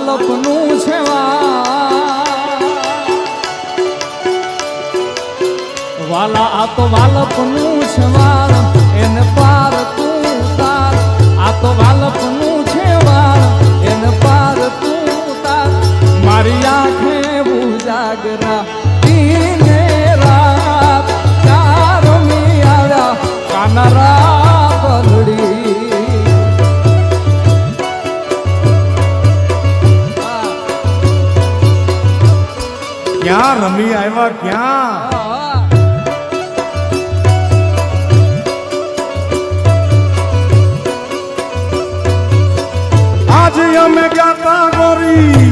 વાલા આ તો વાલપનું છે વા વાલા આ તો બાલકનું છે ક્યાં રમી આવ્યા, ક્યાં? આજે અમે ગાતા ગોરી.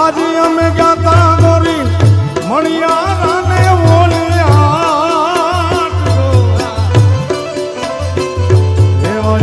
આજે અમે ગાતા ગોરી. મણિયા ને ઓલિયા એવો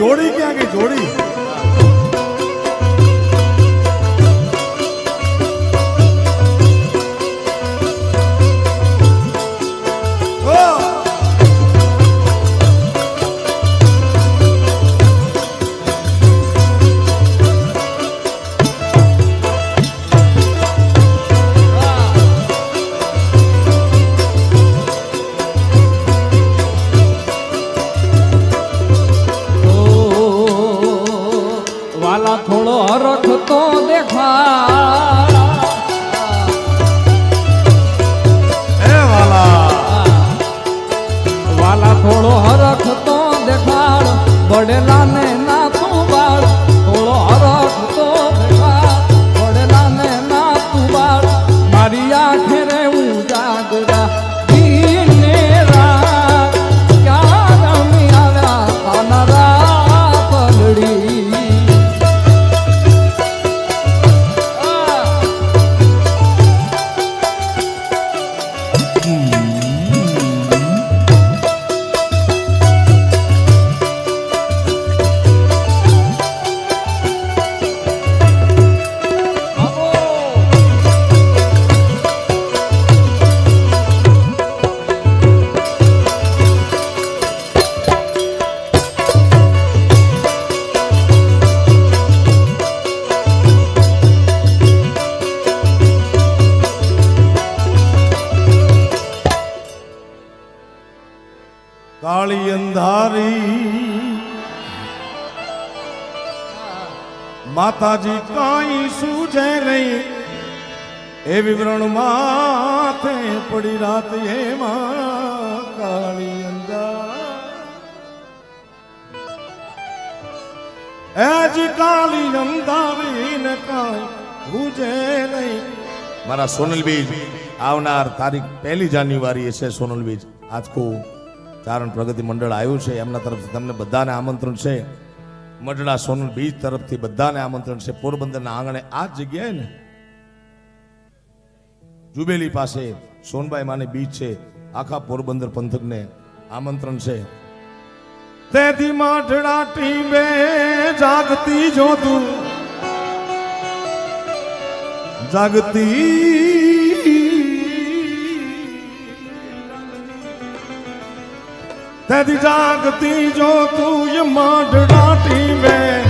જોડી ક્યાં ગઈ? જોડી. થોડો રખતો દેખા એ વાલા. વાલા થોડો હરખતો દેખાડ. બડેલા ને અંધારી માતાજી કઈ સૂજે નહીં. એ વિવરણ માથે પડી રાત એમાં કાળી નહીં. મારા સોનલ બીજ આવનાર તારીખ પહેલી જાન્યુઆરી છે સોનલ બીજ આજકું ચારણ પ્રગતિ મંડળ આવ્યું છે, એમના તરફથી તમને બધાને આમંત્રણ છે. મઢડા સોનલ બીજ તરફથી બધાને આમંત્રણ છે. પોરબંદરના આંગણે આ જગ્યાએ ને? જુબેલી પાસે સોનબાઈ માની બીચ છે. આખા પોરબંદર પંથકને આમંત્રણ છે. તેથી માઠડા ટીમે જાગતી જોતું. જાગતી તેથી જાગતી જો તું માંડ ડાટી ટીમે